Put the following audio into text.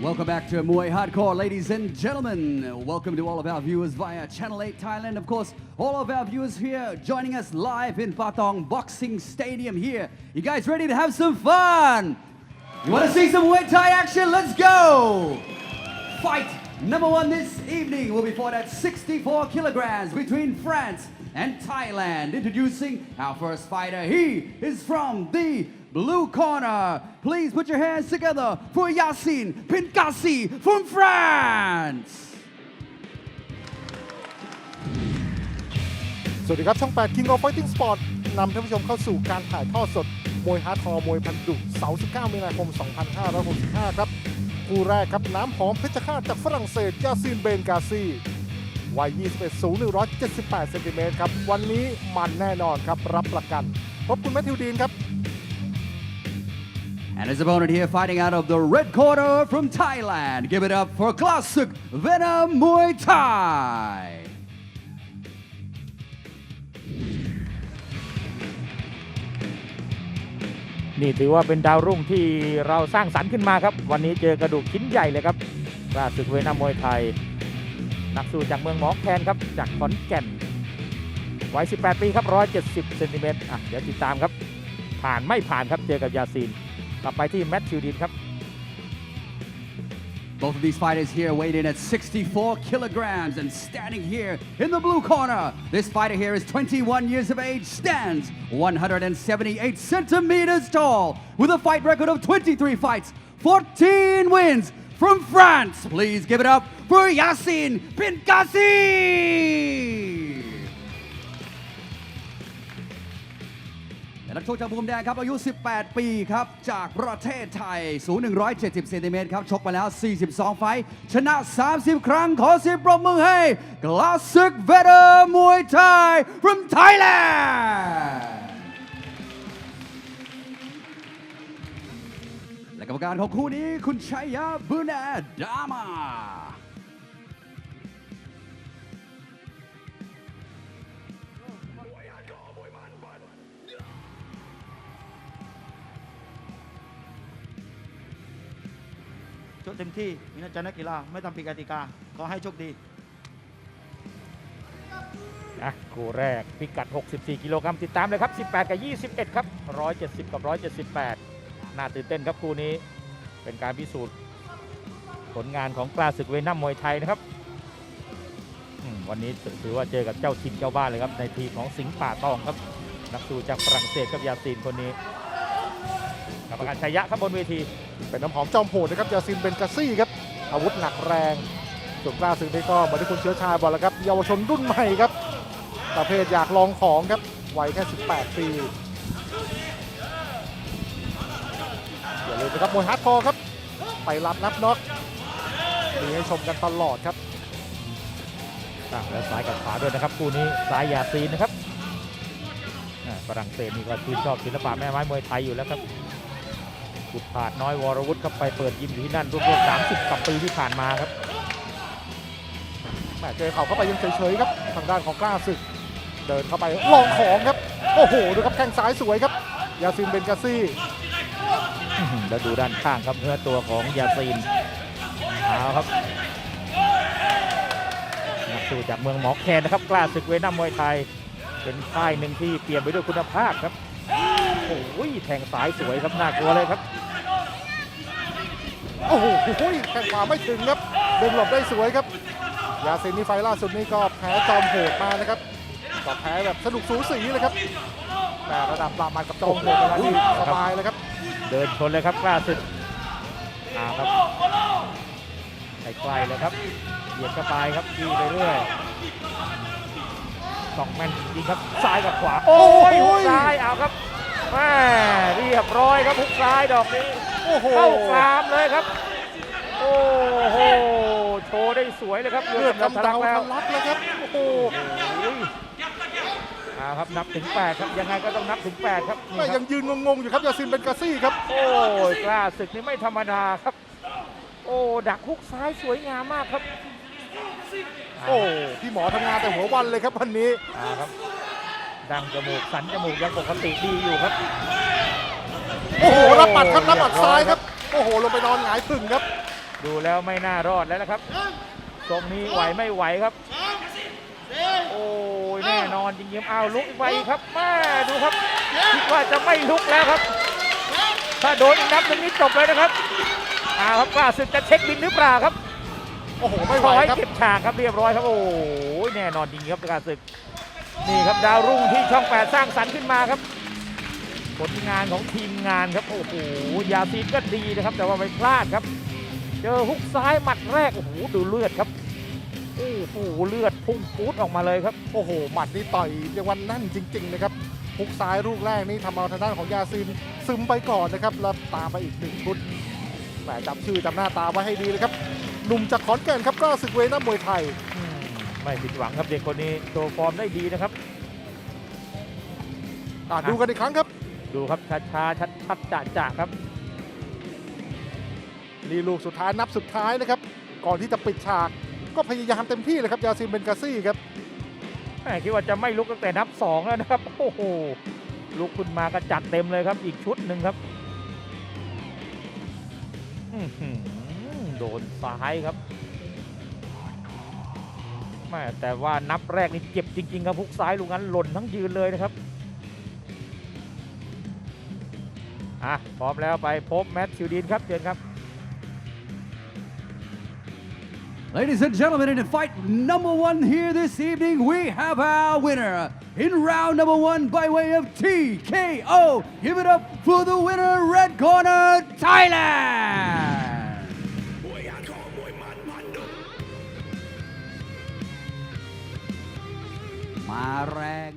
Welcome back to Muay Hardcore, ladies and gentlemen. Welcome to all of our viewers via Channel 8 Thailand. Of course, all of our viewers here joining us live in Patong Boxing Stadium here. You guys ready to have some fun? You want to see some Muay Thai action? Let's go! Fight number one this evening will be fought at 64 kilograms between France and Thailand. Introducing our first fighter. He is from the blue corner. Please put your hands together for Yasin Pinkasi from France. สวัสดีครับ ช่อง 8 King of Fighting Sport นำท่านผู้ชมเข้าสู่การถ่ายทอดสด มวยฮาร์ดคอร์มวยพันดุเสาร์19มีนาคม 2565 ครับ คู่แรกครับ น้ำหอมเพชรฆาตจากฝรั่งเศสยาซีนเบนกาซีวัย 21 สูง 178 เซนติเมตรครับ วันนี้มันแน่นอนครับ รับประกัน พบคุณแมทธิวดีนครับ And his opponent here fighting out of the red corner from Thailand. Give it up for Classic Venom Muay Thai. นี่ ถือว่าเป็นดาวรุ่งที่เราสร้างสรรค์ขึ้นมาครับ วันนี้เจอกระดูกชิ้นใหญ่เลยครับล่าสุดเวทนามวยไทย นักสู้จากเมืองหมอแคนครับ จากขอนแก่นวัย 18 ปีครับ 170 เซนติเมตรอะเดี๋ยวติดตามครับ ผ่านไม่ผ่านครับ เจอกับยาซีน กลับไปที่แมทธิวดินครับ Both of these fighters here weighed in at 64 kilograms and standing here in the blue corner. This fighter here is 21 years of age, stands 178 centimeters tall with a fight record of 23 fights, 14 wins from France. Please give it up for Yasin Pinkasi. นักชกจากมุมแดงครับ อายุ 18 ปีครับ จากประเทศไทย สูง 170 เซนติเมตรครับ ชกมาแล้ว 42 ไฟ ชนะ 30 ครั้ง ขอเสียงปรบมือให้ Classic Veteran Muay Thai from Thailand และกรรมการของคู่นี้คุณชัยยะบุญแอดามา เต็มที่มีนักจันนักกีฬาไม่ทำผิดกติกาขอให้โชคดีอะคู่แรกพิกัด 64 กิโลกรัมติดตามเลยครับ 18 กับ 21 ครับ 170 กับ 178 น่าตื่นเต้นครับคู่นี้ เป็นการพิสูจน์ ผลงานของกล้าศึกเวนัมมวยไทยนะครับวันนี้ถือว่าเจอกับเจ้าถิ่นเจ้าบ้านเลยครับ ในทีมของสิงห์ป่าตองครับ นักสู้จากฝรั่งเศสกับยาซีนคนนี้ กรรมการชัยยะครับบนเวที เป็นน้ำหอมจอมโหดนะครับยาซินเบนกาซี่ครับอาวุธหนักแรงส่วนกล้าศึกนี่ก็เหมือนที่คุณเชื้อชายบอกแล้วครับเยาวชนรุ่นใหม่ครับ ประเภทอยากลองของครับวัยแค่ 18 ปีอย่าลืมนะครับมวยฮาร์ดคอร์ครับ ไปรับนับน็อกมีให้ชมกันตลอดครับอะแล้วซ้ายกับขวาด้วยนะครับคู่นี้ซ้ายยาซีนนะครับอะฝรั่งเศสนี่ก็ชื่นชอบศิลปะแม่ไม้มวยไทยอยู่แล้วครับ ขุดผาดน้อยวรวุฒิครับไปเปิดยิมอยู่ที่นั่นรวมๆ30กว่าปีที่ผ่านมาครับแหม่เจอเขาเข้าไปยังเฉยๆครับทางด้านของกล้าศึก เดินเข้าไปลองของครับ โอ้โหดูครับแข้งซ้ายสวยครับ ยาซินเบนกาซี่อื้อหือแล้วดูด้านข้างครับเนื้อตัวของยาซีนเอาครับนักสู้จากเมืองหมอแคนนะครับ กล้าศึกเวนัมมวยไทย เป็นค่ายหนึ่งที่เปลี่ยนไปด้วยคุณภาพครับ โอ้ยแทงสายสวยครับน่ากลัวเลยครับโอ้โหแข้งขวาไม่ถึงครับเดินหลบได้สวยครับ ยาซินนี่ไฟล์ล่าสุดนี่ก็แพ้จอมโหดมานะครับก็แพ้แบบสนุกสูสีเลยครับ แต่ระดับปราบมันกับจอมโหดเวลานี่สบายเลยครับ เดินชนเลยครับกล้าศึกเอาครับใกล้ๆเลยครับเหยียดเข้าไปครับยีไปเรื่อยสองแม่นจริงๆครับซ้ายกับขวา โอ้ยโอ้หุยกซ้ายเอาครับ แม่เรียบร้อยครับหุกซ้ายดอกนี้โอ้โหเข้ากรามเลยครับ โอ้โหโชว์ได้สวยเลยครับเลือดกับกำเดาแล้วทะลักเลยครับโอ้โหเอาครับนับถึง8ครับยังไงก็ต้องนับถึง8ครับนี่แม่ครัยับงยืนงงๆอยู่ครับยาซินเบนกาซี่ครับ โอ้ยกล้าศึกนี่ไม่ธรรมดาครับ โอ้ดักฮุกซ้ายสวยงามมากครับ โอ้พี่หมอทำงานแต่หัววันเลยครับวันนี้อ่าครับ ดังจมูกสันจมูกยังปกติดีอยู่ครับ โอ้โหรับปัดครับรับปัดซ้ายครับ โอ้โห ลงไปนอนหงายผึ่งครับ ดูแล้วไม่น่ารอดแล้วนะครับ ตรงนี้ไหวไม่ไหวครับ โอ้ยแน่นอนจริงๆอ้าวลุกอีกไปครับแม่ดูครับคิดว่าจะไม่ลุกแล้วครับ ถ้าโดนอีกนับตรงนี้จบเลยนะครับอ้าวครับกล้าศึกจะเช็คบินหรือเปล่าครับโอ้โหไม่ไหวร้อยครับเก็บฉากครับเรียบร้อยครับ โอ้ยแน่นอนจริงๆครับกล้าศึก นี่ครับดาวรุ่งที่ช่องแปดสร้างสรรค์ขึ้นมาครับ ผลงานของทีมงานครับโอ้โหยาซีนก็ดีนะครับ แต่ว่าไปพลาดครับ เจอฮุกซ้ายหมัดแรกโอ้โหดูเลือดครับโอ้โหเลือดพุ่งปูดออกมาเลยครับโอ้โหหมัดนี่ต่อยเรียกว่าแน่นจริง ๆ นะครับฮุกซ้ายลูกแรกนี่ทำเอาทางด้านของยาซินซึมไปก่อนนะครับแล้วตามไปอีกหนึ่งชุดแหมจำชื่อจำหน้าตาไว้ให้ดีเลยครับหนุ่มจากขอนแก่นครับก็ศึกเวน้ามวยไทย ไม่ผิดหวังครับเด็กคนนี้โชว์ฟอร์มได้ดีนะครับ อะดูกันอีกครั้งครับ ดูครับช้าๆชัดๆจะๆครับ นี่ลูกสุดท้ายนับสุดท้ายนะครับ ก่อนที่จะปิดฉาก ก็พยายามเต็มที่เลยครับยาซินเบนกาซี่ครับ แหม่คิดว่าจะไม่ลุกตั้งแต่นับสองแล้วนะครับ โอ้โห ลุกขึ้นมาก็จัดเต็มเลยครับ อีกชุดหนึ่งครับอื้อหือโดนซ้ายครับ แม่แต่ว่านับแรกนี่เจ็บจริง ๆ ครับพุกซ้ายลูกนั้นหล่นทั้งยืนเลยนะครับอะพร้อมแล้วไปพบแมทธิวดีนครับเชิญครับ Ladies and gentlemen, in fight number one here this evening, we have our winner in round number one by way of TKO. Give it up for the winner, Red Corner, Thailand. มาแรง